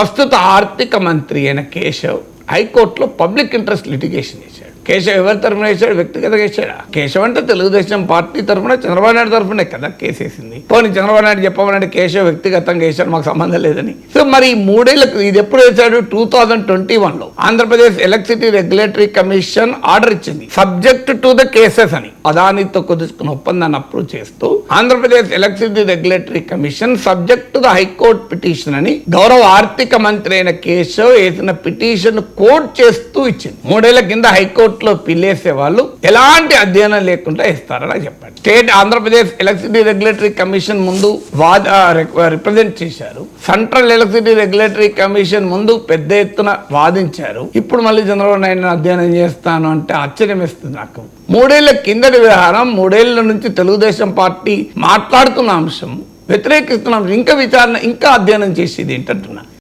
ప్రస్తుత ఆర్థిక మంత్రి అయిన కేశవ్ హైకోర్టులో పబ్లిక్ ఇంట్రెస్ట్ లిటిగేషన్ చేశాడు. కేశవ్ ఎవరి తరఫున వేశాడు? వ్యక్తిగత వేశాడా కేశవ్ అంటే తెలుగుదేశం పార్టీ తరఫున చంద్రబాబు నాయుడు తరఫునే కదా కేసేసింది. పోనీ చంద్రబాబు నాయుడు చెప్పమన్నాడు కేశవ్ వ్యక్తిగతంగా వేశాడు మాకు సంబంధం లేదని. సో మరి మూడేళ్ళకు ఇది ఎప్పుడు వేశాడు? టూ థౌజండ్ ట్వంటీ వన్లో. Andhra Pradesh electricity regulatory commission order ఇచ్చింది. సబ్జెక్ట్ టు ద కేసెస్ అని. అదానితో కుదుర్చుకున్న ఒప్పందాన్ని అప్రూవ్ చేస్తూ Andhra Pradesh electricity regulatory commission subject to the high court petition అని గౌరవ ఆర్థిక మంత్రి అయిన కేశవ్ వేసిన పిటిషన్ కోర్ట్ చేస్తూ ఇచ్చింది. మూడేళ్ళ కింద కోర్టులో పిల్లేసే వాళ్ళు ఎలాంటి అధ్యయనం లేకుండా ఇస్తారని చెప్పండి. State Andhra Pradesh electricity regulatory commission ముందు వాద రిప్రజెంట్ చేశారు. సెంట్రల్ ఎలక్ట్రిసిటీ రెగ్యులేటరీ కమిషన్ ముందు పెద్ద ఎత్తున వాదించారు. ఇప్పుడు మళ్ళీ చంద్రబాబు నాయుడు అధ్యయనం చేస్తాను అంటే ఆశ్చర్యం ఇస్తుంది నాకు. మూడేళ్ళ కిందటి వ్యవహారం మూడేళ్ళ నుంచి తెలుగుదేశం పార్టీ మాట్లాడుతున్న అంశం వ్యతిరేకిస్తున్న అంశం ఇంకా విచారణ ఇంకా అధ్యయనం చేసేది ఏంటంటున్నా.